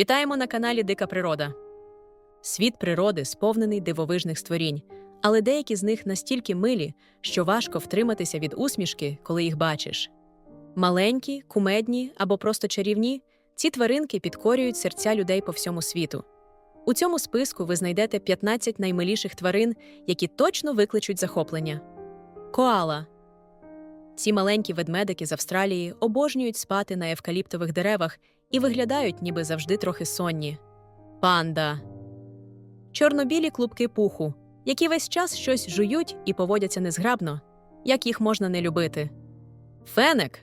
Вітаємо на каналі Дика Природа. Світ природи сповнений дивовижних створінь, але деякі з них настільки милі, що важко втриматися від усмішки, коли їх бачиш. Маленькі, кумедні або просто чарівні, ці тваринки підкорюють серця людей по всьому світу. У цьому списку ви знайдете 15 наймиліших тварин, які точно викличуть захоплення. Коала. Ці маленькі ведмедики з Австралії обожнюють спати на евкаліптових деревах і виглядають, ніби завжди трохи сонні. Панда. Чорнобілі клубки пуху, які весь час щось жують і поводяться незграбно, як їх можна не любити. Фенек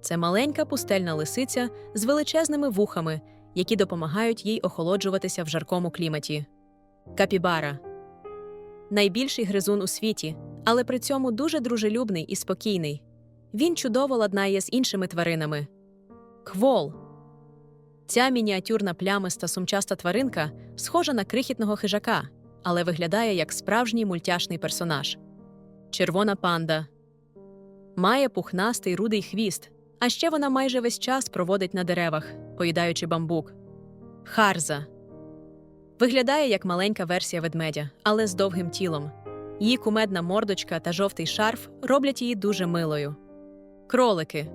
це маленька пустельна лисиця з величезними вухами, які допомагають їй охолоджуватися в жаркому кліматі. Капібара найбільший гризун у світі, але при цьому дуже дружелюбний і спокійний. Він чудово ладнає з іншими тваринами. Квол. Ця мініатюрна плямиста сумчаста тваринка схожа на крихітного хижака, але виглядає як справжній мультяшний персонаж. Червона панда має пухнастий рудий хвіст, а ще вона майже весь час проводить на деревах, поїдаючи бамбук. Харза виглядає як маленька версія ведмедя, але з довгим тілом. Її кумедна мордочка та жовтий шарф роблять її дуже милою. Кролики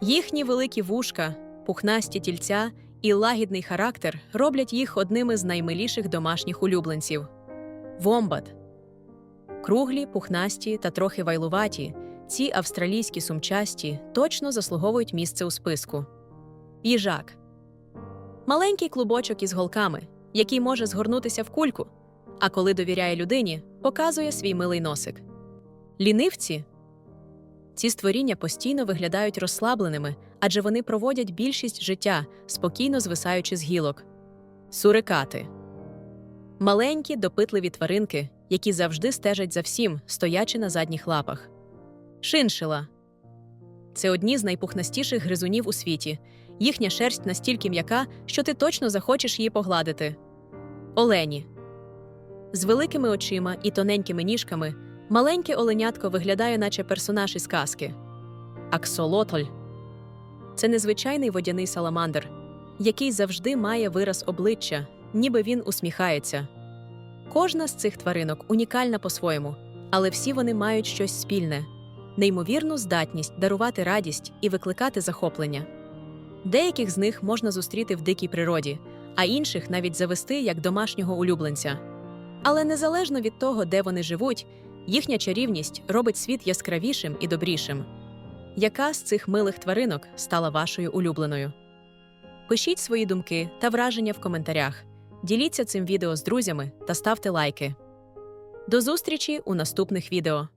їхні великі вушка, пухнасті тільця і лагідний характер роблять їх одними з наймиліших домашніх улюбленців. Вомбат круглі, пухнасті та трохи вайлуваті. Ці австралійські сумчасті точно заслуговують місце у списку. Їжак маленький клубочок із голками, який може згорнутися в кульку, а коли довіряє людині, показує свій милий носик. Лінивці ці створіння постійно виглядають розслабленими, адже вони проводять більшість життя, спокійно звисаючи з гілок. Сурикати маленькі, допитливі тваринки, які завжди стежать за всім, стоячи на задніх лапах. Шиншила це одні з найпухнастіших гризунів у світі. Їхня шерсть настільки м'яка, що ти точно захочеш її погладити. Олені з великими очима і тоненькими ніжками маленьке оленятко виглядає, наче персонаж із казки. Аксолотль це незвичайний водяний саламандр, який завжди має вираз обличчя, ніби він усміхається. Кожна з цих тваринок унікальна по-своєму, але всі вони мають щось спільне неймовірну здатність дарувати радість і викликати захоплення. Деяких з них можна зустріти в дикій природі, а інших навіть завести як домашнього улюбленця. Але незалежно від того, де вони живуть, їхня чарівність робить світ яскравішим і добрішим. Яка з цих милих тваринок стала вашою улюбленою? Пишіть свої думки та враження в коментарях, діліться цим відео з друзями та ставте лайки. До зустрічі у наступних відео!